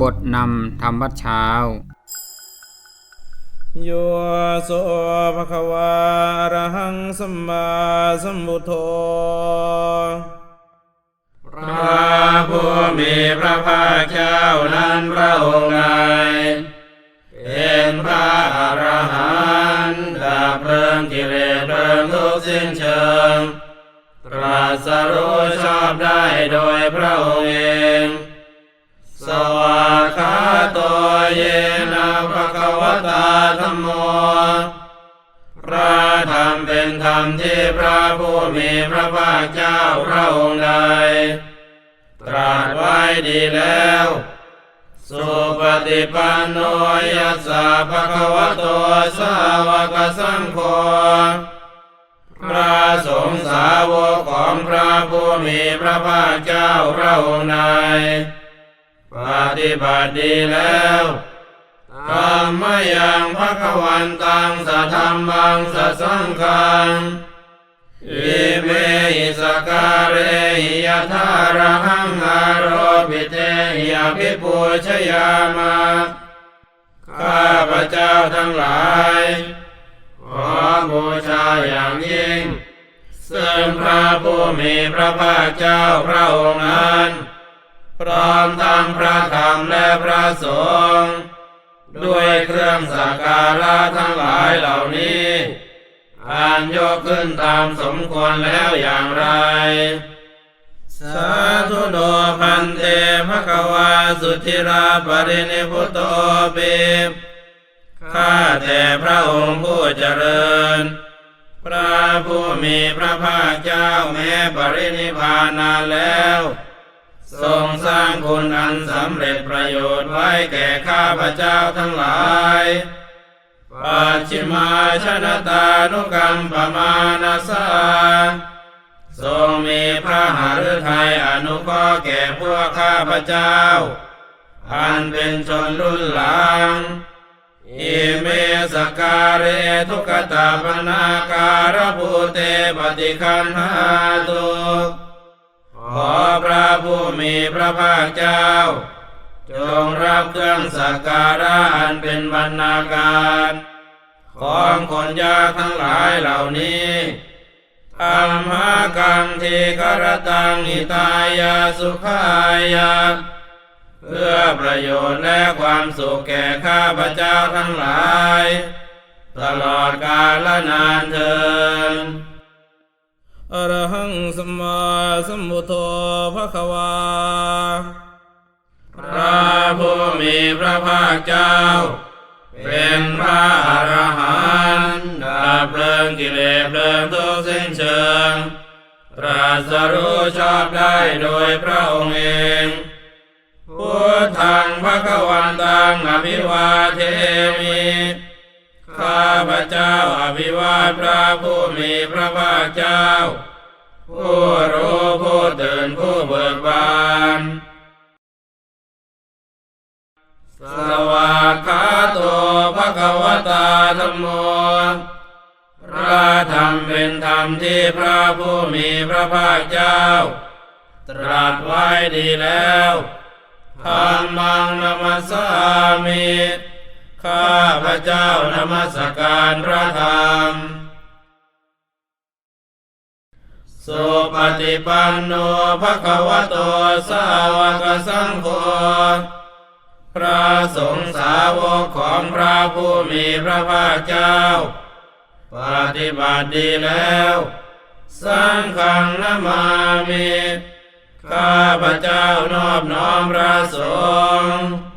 บทนำธรรมวัดเช้า โยโสภะคะวาอะระหังสัมมาสัมพุทโธพระผู้มีพระภาคเจ้านั้นพระองค์ใดเป็นพระอรหันต์ดับเพลิงกิเลสเพลิงทุกข์สิ้นเชิงตรัสรู้ชอบได้โดยพระองค์เอง สวากขาโตเยนะภะคะวตาธัมโม พระธรรมเป็นธรรมที่พระผู้มีพระภาคเจ้าพระองค์ใดตรัสไว้ดีแล้ว สุปฏิปันโนยัสสะภะคะวะโตสาวกสังโฆพระสงฆ์สาวกของพระผู้มีพระภาคเจ้าพระองค์ใด ปฏิบัติดีแล้วธรรมยังภะควันตังสัทธรรมังสัสังฆังอิเมหิสการเรหิยะทาระหังอารปิเตหิยภิปูชยามาข้าพระเจ้าทั้งหลายขอบูชาอย่างยิ่ง ซึ่งพระผู้มีพระภาคเจ้าพระองค์นั้น พร้อมทั้งพระธรรมและพระสงฆ์ด้วยเครื่องสักการะทั้งหลายเหล่านี้อ่านยกขึ้นตามสมควรแล้วอย่างไร สาธุโนพันเตภะคะวาสุธิราปรินิพุตโตปิข้าแต่พระองค์ผู้เจริญ พระผู้มีพระภาคเจ้าแม้ปรินิพพานนานแล้ว ทรงสร้างคุณอันสำเร็จประโยชน์ไว้แก่ข้าพระเจ้าทั้งหลายปัจฉิมาชนะตานุกรรมปมานาสาทรงมีพระหฤทัยอนุเคราะห์แก่พวกข้าพเจ้า อันเป็นชนรุ่นหลังอิเมสการเรทุกตาปนาการภูเตปฏิคันหาตุ พระผู้มีพระภาคเจ้า จงรับเครื่องสักการะอันเป็นบรรณาการของคนยากทั้งหลายเหล่านี้อัมหากังทีกรตังหิตายาสุขายาเพื่อประโยชน์และความสุขแก่ข้าพเจ้าทั้งหลาย ตลอดกาลนานเทิน อรหังสมมาสมุทโธภะคะวาพระผู้มีพระภาคเจ้า เป็นพระอรหันต์ดับเพลิงกิเลสเพลิงทุกสิ้นเชิง ตรัสรู้ชอบได้โดยพระองค์เองพุทธังพระกวันตังอภิวาเทม จ้าอภิวาทพระผู้มีพระภาคเจ้า ผู้รู้ผู้ตื่นผู้เบิกบานสวากขาโตภะคะวตาธัมโมพระธรรมเป็นธรรมที่พระผู้มีพระภาคเจ้า ตรัสไว้ดีแล้วธรรมังนมัสสามิ ข้าพระเจ้านมัสการพระธรรม สุปฏิปันโนภะคะวะโตสาวกสังโฆ พระสงฆ์สาวกของพระผู้มีพระภาคเจ้า ปฏิบัติดีแล้วสังฆังนมามิ ข้าพระเจ้านอบน้อมพระสงฆ์